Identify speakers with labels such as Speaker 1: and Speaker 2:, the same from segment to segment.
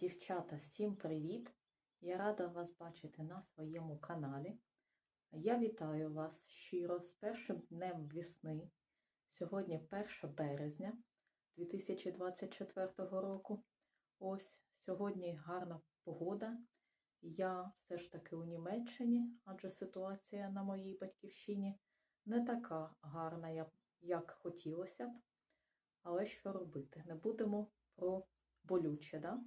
Speaker 1: Дівчата, всім привіт! Я рада вас бачити на своєму каналі. Я вітаю вас щиро з першим днем весни. Сьогодні 1 березня 2024 року. Ось сьогодні гарна погода. Я все ж таки у Німеччині, адже ситуація на моїй батьківщині не така гарна, як- хотілося б. Але що робити? Не будемо про болюче, да?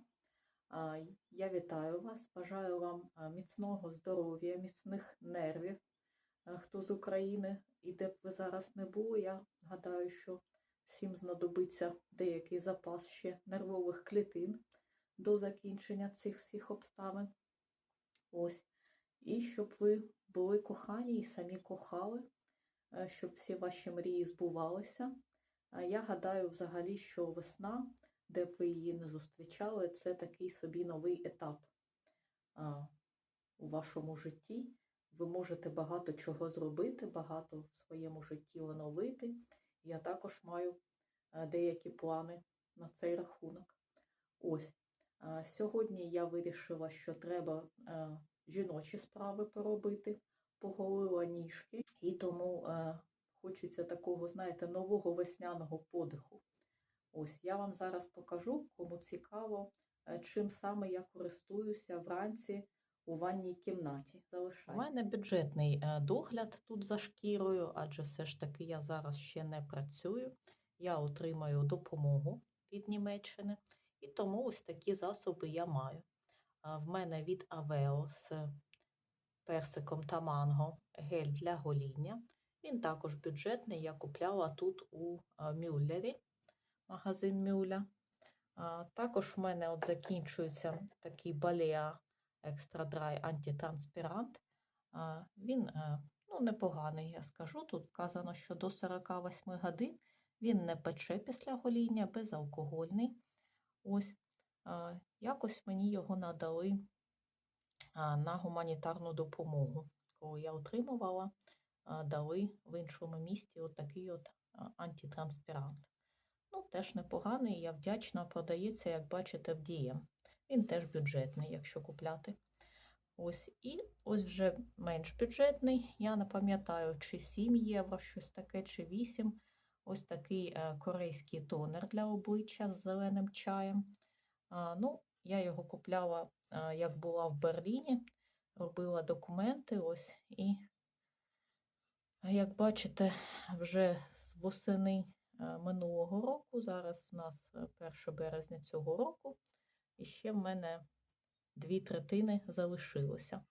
Speaker 1: Я вітаю вас, бажаю вам міцного здоров'я, міцних нервів. Хто з України і де б ви зараз не були, я гадаю, що всім знадобиться деякий запас ще нервових клітин до закінчення цих всіх обставин. Ось. І щоб ви були кохані і самі кохали, щоб всі ваші мрії збувалися. Я гадаю взагалі, що весна де б ви її не зустрічали, це такий собі новий етап у вашому житті. Ви можете багато чого зробити, багато в своєму житті оновити. Я також маю а, деякі плани на цей рахунок. Ось. Сьогодні я вирішила, що треба а, жіночі справи поробити, поголила ніжки, і тому а, хочеться такого, знаєте, нового весняного подиху. Ось я вам зараз покажу, кому цікаво, е, чим саме я користуюся вранці у ванній кімнаті.
Speaker 2: У мене бюджетний е, догляд тут за шкірою, адже все ж таки я зараз ще не працюю. Я отримаю допомогу від Німеччини, і тому ось такі засоби я маю. В мене від Aveo з персиком та манго гель для гоління. Він також бюджетний, я купляла тут у е, Мюллері, магазин Мюля. Також в мене от закінчується такий балеа Extra Dry антитранспірант. Він е, ну, непоганий, я скажу. Тут вказано, що до 48 годин він не пече після гоління, безалкогольний. Ось якось мені його надали на гуманітарну допомогу. Коли я отримувала, дали в іншому місті от такий от антитранспірант. Ну, теж непоганий, я вдячна, продається, як бачите, в Дієм. Він теж бюджетний, якщо купляти. Ось і ось вже менш бюджетний. Я не пам'ятаю, чи 7 євро, щось таке, чи 8. Ось такий е, корейський тонер для обличчя з зеленим чаєм. Ну, я його купляла, е, як була в Берліні, робила документи. Ось і, як бачите, вже з восени минулого року, зараз у нас е, 1 березня цього року, і ще в мене дві третини залишилося.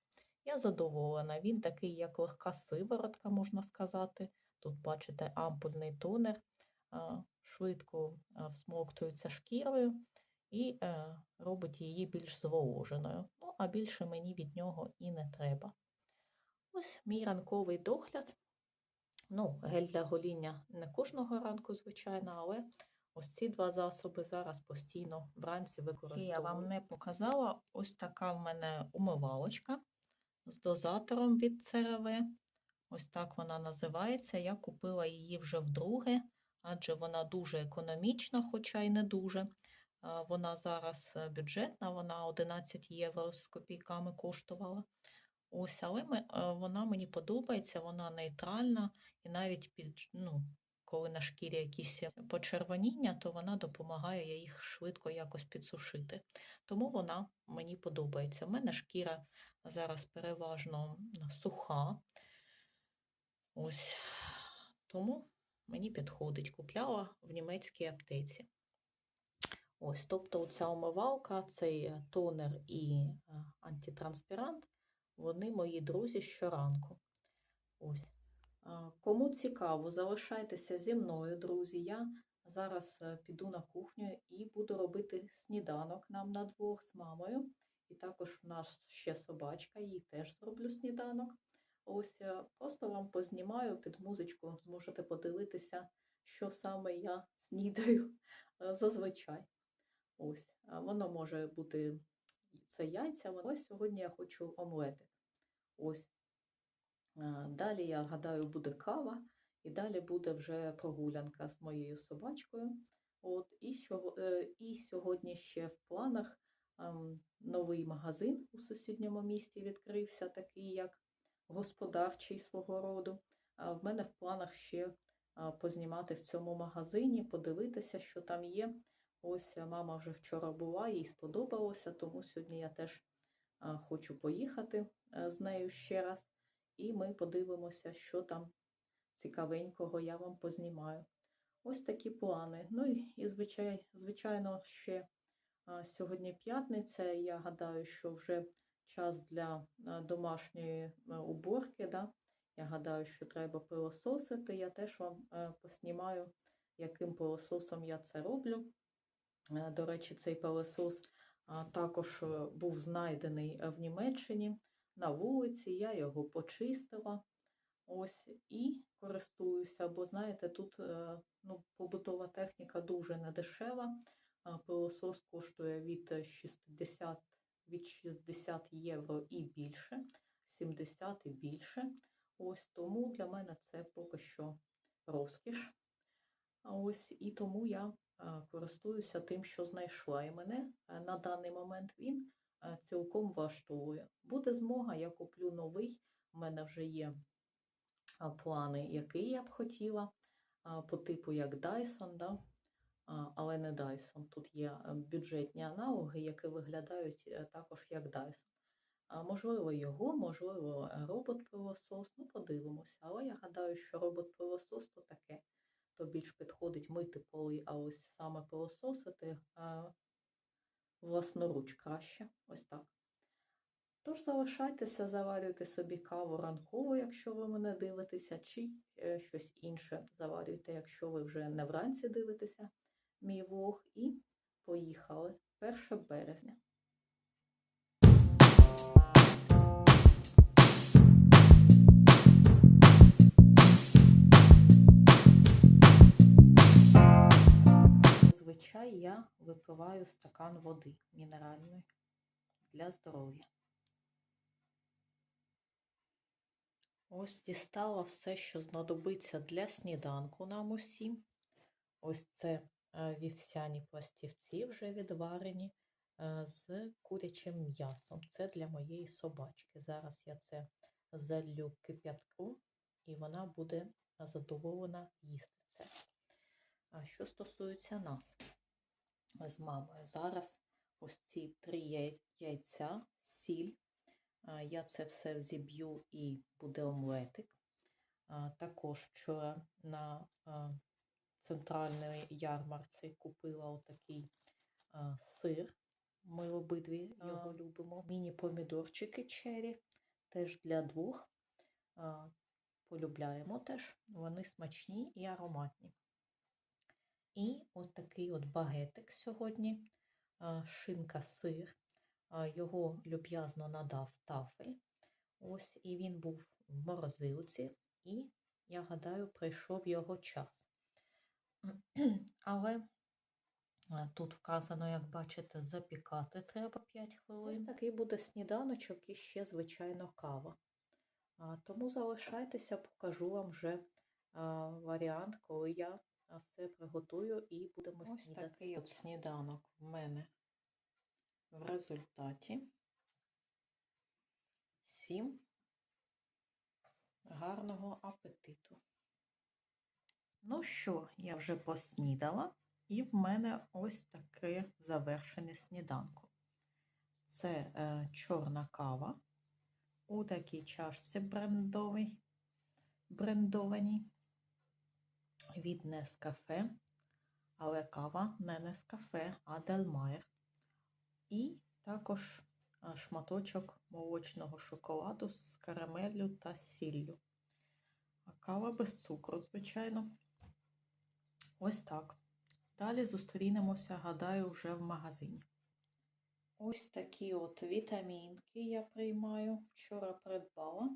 Speaker 2: Я задоволена. Він такий, як легка сиворотка, можна сказати. Тут, бачите, ампульний тонер, швидко всмоктується шкірою і е, робить її більш зволоженою. Ну, а більше мені від нього і не треба. Ось мій ранковий догляд. Ну, гель для гоління не кожного ранку, звичайно, але ось ці два засоби зараз постійно вранці використовую. Я вам не показала, ось така в мене умивалочка з дозатором від CeraVe. Ось так вона називається. Я купила її вже вдруге, адже вона дуже економічна, хоча й не дуже. Вона зараз е, бюджетна, вона 11 євро з копійками коштувала. Ось, але ми- е, вона мені подобається, вона нейтральна, і навіть під, ну, коли на шкірі якісь почервоніння, то вона допомагає їх швидко якось підсушити. Тому вона мені подобається. У мене шкіра зараз переважно суха. Ось тому мені підходить. Купляла в німецькій аптеці. Ось, тобто ця омивалка, цей тонер і е, антитранспірант, вони мої друзі щоранку. Ось. Кому цікаво, залишайтеся зі мною, друзі. Я зараз е, піду на кухню і буду робити сніданок нам на двох з мамою. І також в нас ще собачка, їй теж зроблю сніданок. Ось е, просто вам познімаю під музичку, зможете подивитися, що саме я снідаю е, зазвичай. Ось, воно може бути це яйця, але сьогодні я хочу омлетик. Ось. Далі, я гадаю, буде кава, і далі буде вже прогулянка з моєю собачкою. От, і, е, сьогодні ще в планах ем, новий магазин у сусідньому місті відкрився, такий як господарчий свого роду. В мене в планах ще познімати в цьому магазині, подивитися, що там є. Ось е, мама вже вчора була, їй сподобалося, тому сьогодні я теж хочу поїхати е, з нею ще раз, і ми подивимося, що там цікавенького я вам познімаю. Ось такі плани. Ну і, і звичай, звичайно, ще сьогодні п'ятниця. Я гадаю, що вже час для домашньої уборки. Да? Я гадаю, що треба пилососити. Я теж вам е, поснімаю, яким пилососом я це роблю. Е, До речі, цей пилосос також е, був знайдений е, в Німеччині на вулиці. Я його почистила. Ось і користуюся, бо знаєте, тут ну, побутова техніка дуже недешева. Пилосос коштує від 60, від 60 євро і більше, 70 і більше. Ось тому для мене це поки що розкіш. Ось і тому я користуюся тим, що знайшла. І мене на даний момент він цілком влаштовує. Буде змога, я куплю новий. У мене вже є плани, який я б хотіла, по типу як Dyson, да? але не Dyson. Тут є е, бюджетні аналоги, які виглядають е, також як Dyson. Можливо, його, можливо, е, робот-пилосос, ну подивимося. Але я гадаю, що робот-пилосос то таке, то більш підходить мити поли, а ось саме пилососити власноруч краще. Ось так. Тож залишайтеся, заварюйте собі каву ранкову, якщо ви мене дивитеся, чи е, щось інше заварюйте, якщо ви вже не вранці дивитеся мій влог. І поїхали 1 березня. Зазвичай я випиваю стакан води мінеральної для здоров'я. Ось дістала все, що знадобиться для сніданку нам усім. Ось це е, вівсяні пластівці вже відварені е, з курячим м'ясом. Це для моєї собачки. Зараз я це залью кип'ятком, і вона буде задоволена їсти це. А що стосується нас з мамою, зараз ось ці три яйця, сіль. Я це все взіб'ю і буде омлетик. Також вчора на а, центральній ярмарці купила отакий сир. Ми обидві його любимо. Міні-помідорчики чері, теж для двох. Полюбляємо теж. Вони смачні і ароматні. І от такий от багетик сьогодні, шинка сир. Його люб'язно надав тафель. Ось, і він був в морозилці, і, я гадаю, прийшов його час. Але тут вказано, як бачите, запікати треба 5 хвилин. Ось такий буде сніданочок і ще, звичайно, кава. Тому залишайтеся, покажу вам вже варіант, коли я все приготую і будемо
Speaker 3: Ось
Speaker 2: снідати.
Speaker 3: такий
Speaker 2: от сніданок в мене в результаті. Всім гарного апетиту. Ну що, я вже поснідала, і в мене ось таке завершення сніданку. Це е, чорна кава у такій чашці брендовій, брендованій від Нескафе, але кава не Нескафе, а Делмайр. І також шматочок молочного шоколаду з карамеллю та сіллю. А кава без цукру, звичайно. Ось так. Далі зустрінемося, гадаю, вже в магазині. Ось такі от вітамінки я приймаю. Вчора придбала.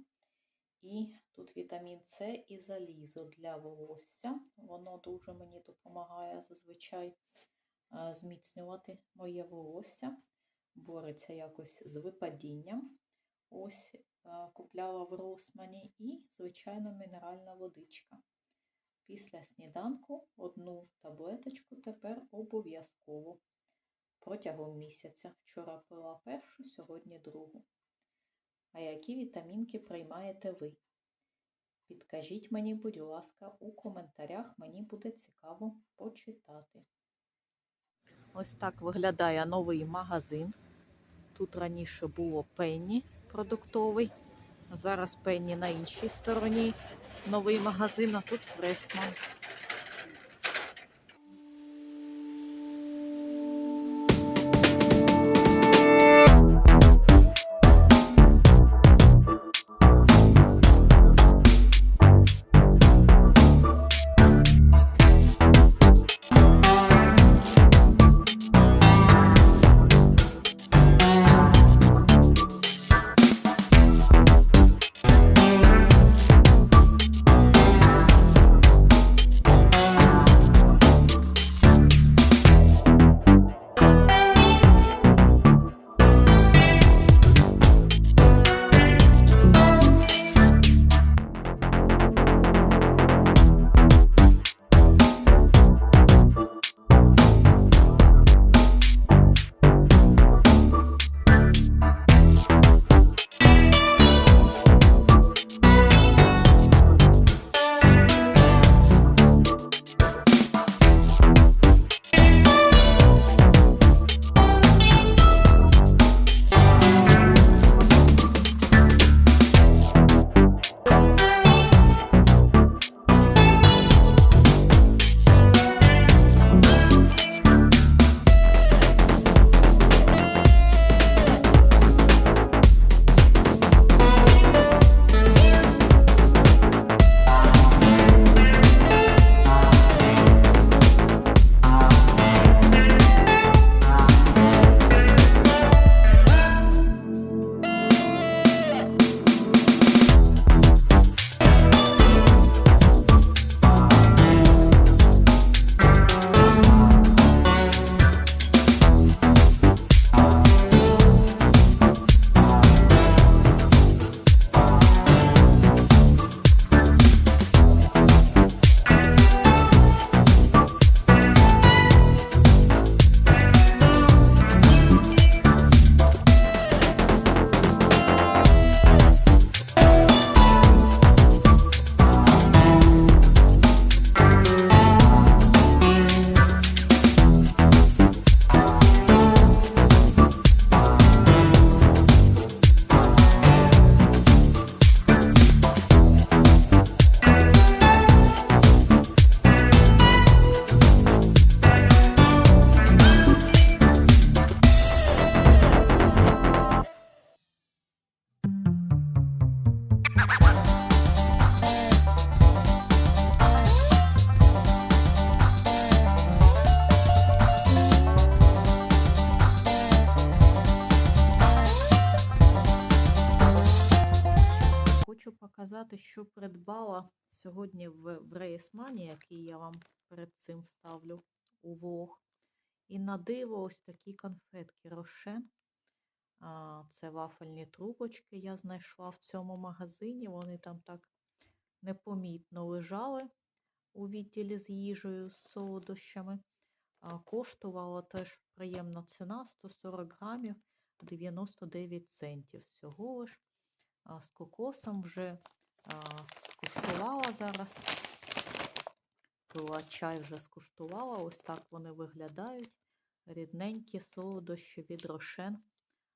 Speaker 2: І тут вітамін С і залізо для волосся. Воно дуже мені допомагає зазвичай зміцнювати моє волосся, бореться якось з випадінням. Ось купляла в Росмані і, звичайно, мінеральна водичка. Після сніданку одну таблеточку тепер обов'язково. протягом місяця. Вчора пила першу, сьогодні другу. А які вітамінки приймаєте ви? Підкажіть мені, будь ласка, у коментарях, мені буде цікаво почитати. Ось так виглядає новий магазин. Тут раніше було Пенні продуктовий. Зараз Пенні на іншій стороні. Новий магазин, а тут Пресман. Показати, що придбала сьогодні в, в Рейсмані, який я вам перед цим вставлю у влог. І на диво ось такі конфетки Рошен. Це вафельні трубочки я знайшла в цьому магазині. Вони там так непомітно лежали у відділі з їжею, з солодощами. Коштувала теж приємна ціна 140 грамів 99 центів. Всього лиш з кокосом вже скуштувала зараз. Пила чай вже скуштувала. Ось так вони виглядають. Рідненькі солодощі від рошен.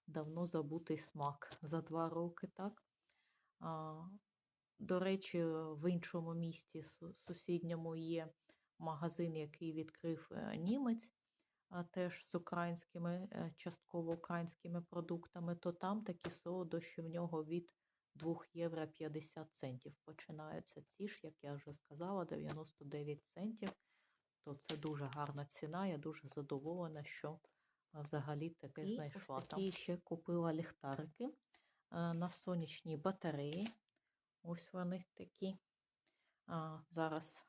Speaker 2: Давно забутий смак. За два роки, так. До речі, в іншому місті сусідньому є магазин, який відкрив е, німець, теж з українськими, е, частково українськими продуктами, то там такі солодощі в нього від 2 євро 50 центів починаються. Ці ж, як я вже сказала, 99 центів. То це дуже гарна ціна. Я дуже задоволена, що взагалі таке
Speaker 3: І
Speaker 2: знайшла.
Speaker 3: ось
Speaker 2: там. І ще купила ліхтарики е, на сонячній батареї. Ось вони такі. А, зараз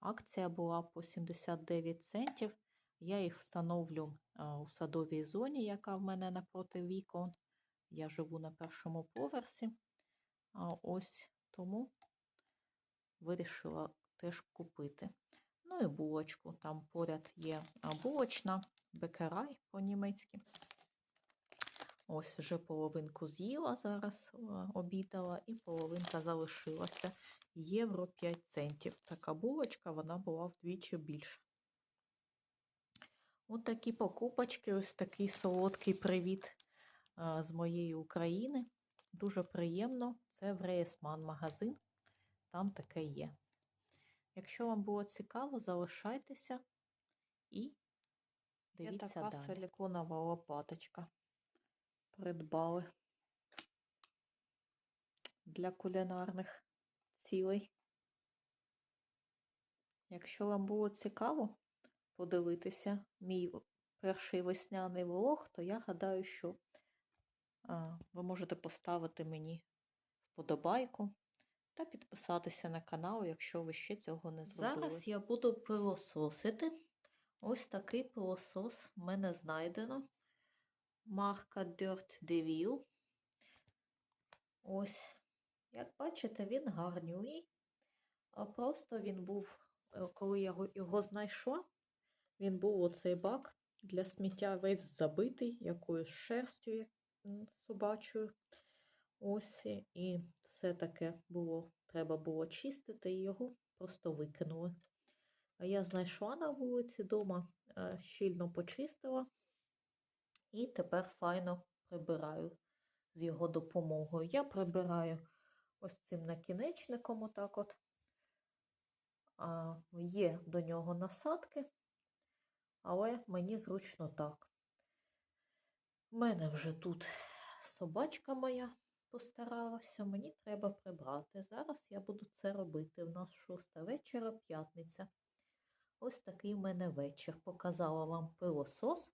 Speaker 2: акція була по 79 центів. Я їх встановлю у садовій зоні, яка в мене напроти вікон. Я живу на першому поверсі. Ось тому вирішила теж купити. Ну і булочку. Там поряд є булочна бекерай по-німецьки. Ось вже половинку з'їла зараз, обідала, і половинка залишилася. Євро 5 центів. Така булочка, вона була вдвічі більша. От такі покупочки, ось такий солодкий привіт з моєї України. Дуже приємно. Це в Рейсман магазин. Там таке є. Якщо вам було цікаво, залишайтеся і дивіться
Speaker 3: така
Speaker 2: далі. силіконова лопаточка. Придбали для кулінарних цілей. Якщо вам було цікаво подивитися мій перший весняний влог, то я гадаю, що а, ви можете поставити мені вподобайку та підписатися на канал, якщо ви ще цього не зробили. Зараз я буду пилососити. Ось такий пилосос в мене знайдено. Марка Dirt Devil. Ось, як бачите, він гарнюній. А просто він був, е, коли я його знайшла, він був оцей бак для сміття весь забитий якоюсь шерстю собачою. Ось і- все таке було, треба було чистити, і його просто викинули. А я знайшла на вулиці дома, е, щільно почистила. І тепер файно прибираю з його допомогою. Я прибираю ось цим накінечником, отак от. Є до нього насадки, але мені зручно так. У мене вже тут собачка моя постаралася, мені треба прибрати. Зараз я буду це робити. У нас шоста вечора, п'ятниця. Ось такий в мене вечір. Показала вам пилосос.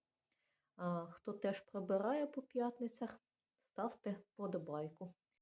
Speaker 2: Хто теж прибирає по п'ятницях, ставте подобайку.